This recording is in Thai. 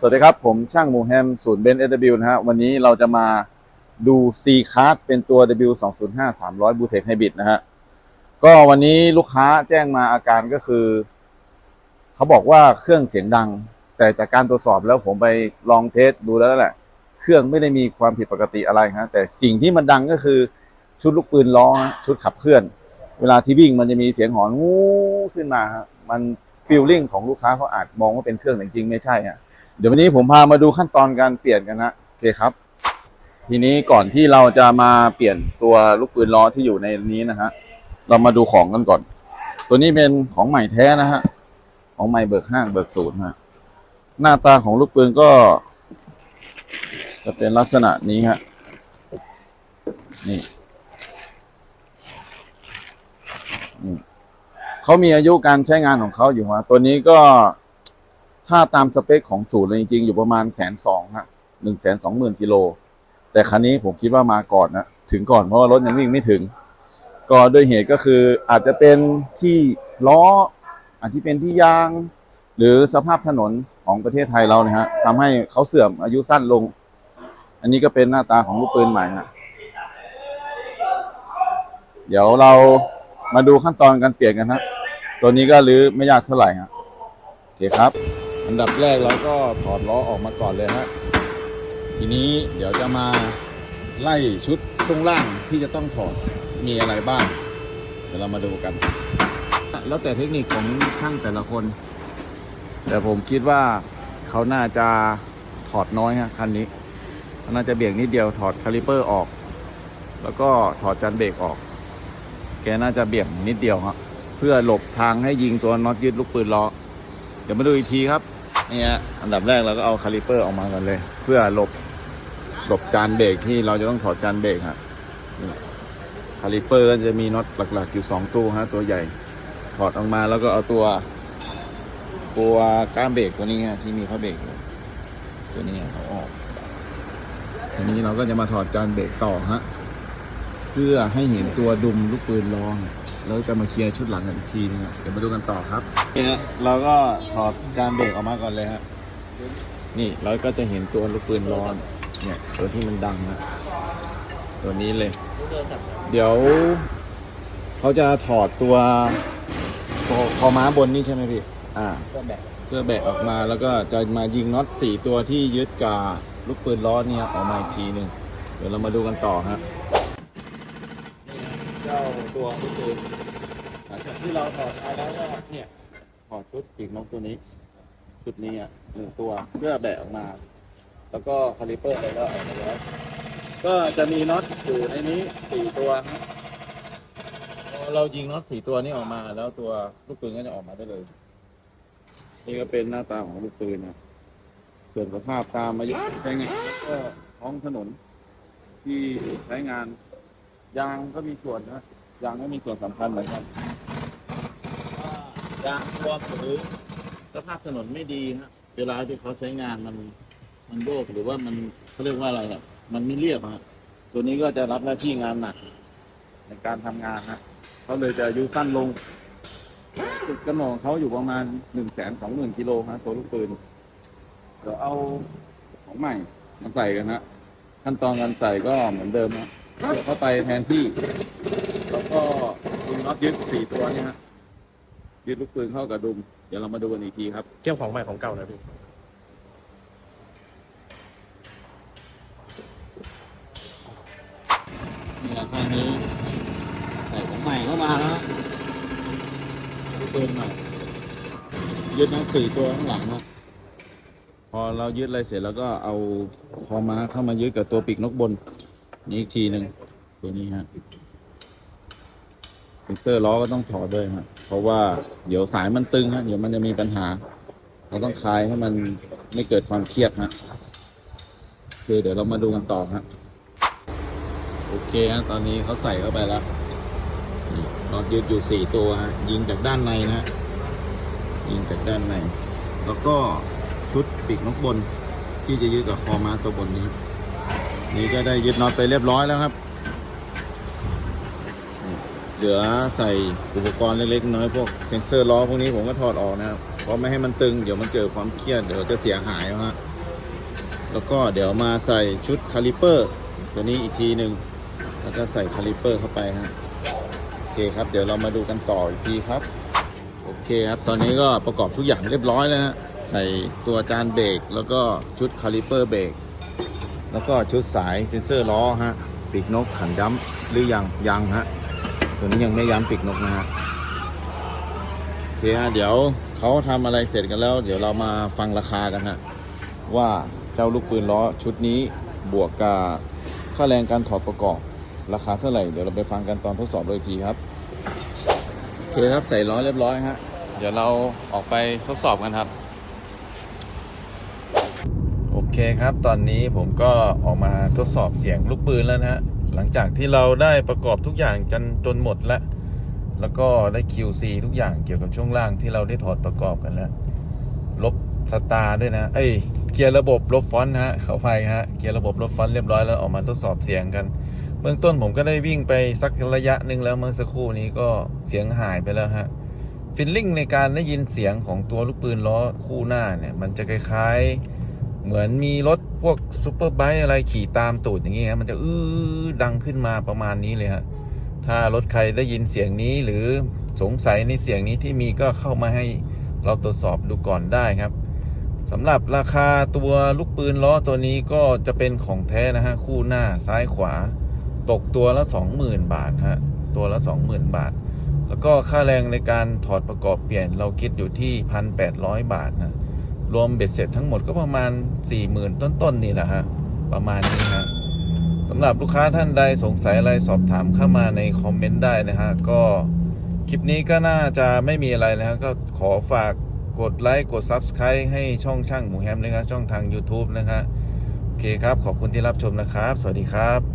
สวัสดีครับ ผมช่างหมูแฮมศูนย์เบนเอ w นะฮะวันนี้เราจะมาดู C card เป็นตัว W 2 0 5 300 b u t e c Hybrid นะฮะก็วันนี้ลูกค้าแจ้งมาอาการก็คือ เขาบอกว่าเครื่องเสียงดัง แต่จากการตรวจสอบแล้วผมไปลองเทสดูแล้วแหละ เครื่องไม่ได้มีความผิดปกติอะไรฮะแต่สิ่งที่มันดังก็คือชุดลูกปืนล้อฮะชุดขับเคลื่อน เวลาที่วิ่งมันจะมีเสียงหอนงูขึ้นมาฮะมันฟีลลิ่งของลูกค้าเขาอาจมองว่าเป็นเครื่องแต่จริงไม่ใช่ฮะ เดี๋ยววันนี้ผมพามาดูขั้นตอนการเปลี่ยนกันนะโอเคครับ ทีนี้ก่อนที่เราจะมาเปลี่ยนตัวลูกปืนล้อที่อยู่ในนี้นะฮะเรามาดูของกันก่อน ตัวนี้เป็นของใหม่แท้นะฮะของใหม่เบิกห้างเบิกศูนย์ฮะหน้าตาของลูกปืนก็ จะเป็นลักษณะนี้ฮะนี่เขามีอายุการใช้งานของเขาอยู่ฮะตัวนี้ก็ ถ้าตามสเปคของศูนย์เลยจริงๆ อยู่ประมาณแสนสองฮะหนึ่งแสนสองหมื่นกิโล แต่คันนี้ผมคิดว่ามาก่อนนะถึงก่อนเพราะว่ารถยังวิ่งไม่ถึง ก็ด้วยเหตุก็คืออาจจะเป็นที่ล้อ อาจจะเป็นที่ยาง หรือสภาพถนนของประเทศไทยเราเนี่ยฮะทำให้เขาเสื่อมอายุสั้นลง อันนี้ก็เป็นหน้าตาของลูกปืนใหม่ฮะเดี๋ยวเรามาดูขั้นตอนการเปลี่ยนกันฮะตัวนี้ก็รื้อไม่ยากเท่าไหร่ฮะโอเคครับ อันดับแรกเราก็ถอดล้อออกมาก่อนเลยฮะทีนี้เดี๋ยวจะมาไล่ชุดช่วงล่างที่จะต้องถอดมีอะไรบ้าง เดี๋ยวเรามาดูกัน แล้วแต่เทคนิคของช่างแต่ละคน แต่ผมคิดว่าเขาน่าจะถอดน้อยฮะคันนี้เขาน่าจะเบี่ยงนิดเดียวถอดคาลิเปอร์ออก แล้วก็ถอดจันเบรกออก แกน่าจะเบี่ยงนิดเดียวฮะเพื่อหลบทางให้ยิงตัวน็อตยึดลูกปืนล้อเดี๋ยวมาดูอีกทีครับ นี่ฮะอันดับแรกเราก็เอาคาลิเปอร์ออกมากันเลย เพื่อหลบหลบจานเบรกที่เราจะต้องถอดจานเบรกฮะคาลิเปอร์ก็จะมีน็อตหลักๆอยู่สองตัวฮะตัวใหญ่ ถอดออกมาแล้วก็เอาตัว ตัวก้ามเบรกตัวนี้ฮะที่มีผ้าเบรกตัวนี้เอาออกทีนี้เราก็จะมาถอดจานเบรกต่อฮะ เพื่อให้เห็นตัวดุมลูกปืนลอง แล้วจะมาเคลียร์ชุดหลังกันอีกทีนึงอะเดี๋ยวมาดูกันต่อครับเนี่ฮะเราก็ถอดจานเบรกออกมาก่อนเลยฮะนี่เราก็จะเห็นตัวลูกปืนร้อนเนี่ยตัวที่มันดังนะตัวนี้เลย เดี๋ยวเขาจะถอดตัวคอคอม้าบนนี่ใช่ไหมพี่อ่า เพื่อแบะออกมาแล้วก็จะมายิงน็อตสี่ตัวที่ยึดกับลูกปืนล้อเนี่ยออกมาอีกทีหนึ่งเดี๋ยวเรามาดูกันต่อฮะเจ้า ตัวก็คือหลังจากที่เราถอดไปแล้วก็เนี่ยถอดชุดปีกนกตัวนี้ชุดนี้อะหนึ่งตัวเพื่อแบะออกมา แล้วก็คาลิเปอร์อะไรก็ออกมาแล้วก็จะมีน็อตอยู่ในนี้สี่ตัวเรายิงน็อตสี่ตัวนี้ออกมา แล้วตัวลูกปืนก็จะออกมาได้เลย นี่ก็เป็นหน้าตาของลูกปืนนะส่วนสภาพตามอายุใช้งานก็ท้องถนนที่ใช้งานยางก็มีส่วนนะ ยางก็มีส่วนสำคัญเหมือนกันยางรวมหรือสภาพถนนไม่ดีนะเวลาที่เขาใช้งานมันมันโยกหรือว่ามันเขาเรียกว่าอะไรอะมันไม่เรียบอะตัวนี้ก็จะรับหน้าที่งานหนัก ในการทำงานนะเขาเลยจะอายุสั้นลงจุดกำเนิดของเขาอยู่ประมาณหนึ่งแสนสองหมื่นกิโลฮะตัวลูกปืนเดี๋ยวเอาของใหม่มาใส่กันนะขั้นตอนการใส่ก็เหมือนเดิมนะเสียบเข้าไปแทนที่ ก็ดึงน็อตยึดสี่ตัวเนี่ยฮะยึดลูกปืนเข้ากับดุม เดี๋ยวเรามาดูกันอีกทีครับ เทียบของใหม่ของเก่านะพี่นี่แหละข้างนี้ใส่ของใหม่เข้ามาแล้วลูกปืนใหม่ยึดทั้งสี่ตัวข้างหลังนะพอเรายึดอะไรเสร็จแล้วก็เอาคอมาเข้ามายึดกับตัวปีกนกบน นี่อีกทีหนึ่งตัวนี้ฮะ เซนเซอร์ล้อก็ต้องถอดด้วยฮะเพราะว่าเดี๋ยวสายมันตึงฮะเดี๋ยวมันจะมีปัญหา เราต้องคลายให้มันไม่เกิดความเครียดฮะคือเดี๋ยวเรามาดูกันต่อฮะโอเคฮะตอนนี้เขาใส่เข้าไปแล้วน็อตยึดอยู่สี่ตัวฮะยิงจากด้านในนะฮะยิงจากด้านใน แล้วก็ชุดปีกนกบน ที่จะยึดกับคอม้าตัวบนนี้ นี่ก็ได้ยึดน็อตไปเรียบร้อยแล้วครับ เหลือใส่อุปกรณ์เล็กๆน้อยพวกเซ็นเซอร์ล้อพวกนี้ผมก็ถอดออกนะครับเพราะไม่ให้มันตึงเดี๋ยวมันเกิดความเครียดเดี๋ยวจะเสียหายนะฮะแล้วก็เดี๋ยวมาใส่ชุดคาลิเปอร์ตัวนี้อีกทีหนึ่งแล้วก็ใส่คาลิเปอร์เข้าไปฮะโอเคครับ เดี๋ยวเรามาดูกันต่ออีกทีครับโอเคครับ ตอนนี้ก็ประกอบทุกอย่างเรียบร้อยแล้วฮะใส่ตัวจานเบรกแล้วก็ชุดคาลิเปอร์เบรกแล้วก็ชุดสายเซ็นเซอร์ล้อฮะปีกนกขันย้ำหรือยังยังฮะ ตัวนี้ยังไม่ย้ำปีกนกนะฮะโอเคฮะเดี๋ยวเขาทำอะไรเสร็จกันแล้ว เดี๋ยวเรามาฟังราคากันฮะว่าเจ้าลูกปืนล้อชุดนี้บวกกับค่าแรงการถอดประกอบ ราคาเท่าไหร่เดี๋ยวเราไปฟังกันตอนทดสอบโดยทีครับโอเคครับใส่ล้อเรียบร้อยฮะเดี๋ยวเราออกไปทดสอบกันครับ โอเคครับตอนนี้ผมก็ออกมาทดสอบเสียงลูกปืนแล้วนะฮะ หลังจากที่เราได้ประกอบทุกอย่างจนจนหมดแล้ว แล้วก็ได้ QC ทุกอย่างเกี่ยวกับช่วงล่างที่เราได้ถอดประกอบกันแล้ว ลบสตาร์ด้วยนะ เอ้ย เกียร์ระบบลบฟอนต์ฮะ เขาไปฮะ เกียร์ระบบลบฟอนต์เรียบร้อยแล้วออกมาทดสอบเสียงกัน เบื้องต้นผมก็ได้วิ่งไปสักระยะหนึ่งแล้วเมื่อสักครู่นี้ก็เสียงหายไปแล้วฮะ ฟิลลิ่งในการได้ยินเสียงของตัวลูกปืนล้อคู่หน้าเนี่ย มันจะคล้ายๆ เหมือนมีรถพวกซูเปอร์ไบค์อะไรขี่ตามตูดอย่างเงี้ยมันจะอื้อดังขึ้นมาประมาณนี้เลยฮะถ้ารถใครได้ยินเสียงนี้หรือสงสัยในเสียงนี้ที่มีก็เข้ามาให้เราตรวจสอบดูก่อนได้ครับสำหรับราคาตัวลูกปืนล้อตัวนี้ก็จะเป็นของแท้นะฮะคู่หน้าซ้ายขวา ตกตัวละ 20,000 บาทฮะตัวละ 20,000 บาท แล้วก็ค่าแรงในการถอดประกอบเปลี่ยนเราคิดอยู่ที่ 1,800 บาทนะ รวมเบ็ดเสร็จทั้งหมดก็ประมาณ 40,000 ต้นๆนี่แหละฮะ ประมาณนี้ฮะสำหรับลูกค้าท่านใดสงสัยอะไรสอบถามเข้ามาในคอมเมนต์ได้นะฮะ ก็คลิปนี้ก็น่าจะไม่มีอะไรนะฮะ ก็ขอฝากกดไลค์กด Subscribe ให้ช่องช่างหมูแฮมนะครับช่องทาง YouTube นะฮะโอเคครับ ขอบคุณที่รับชมนะครับ สวัสดีครับ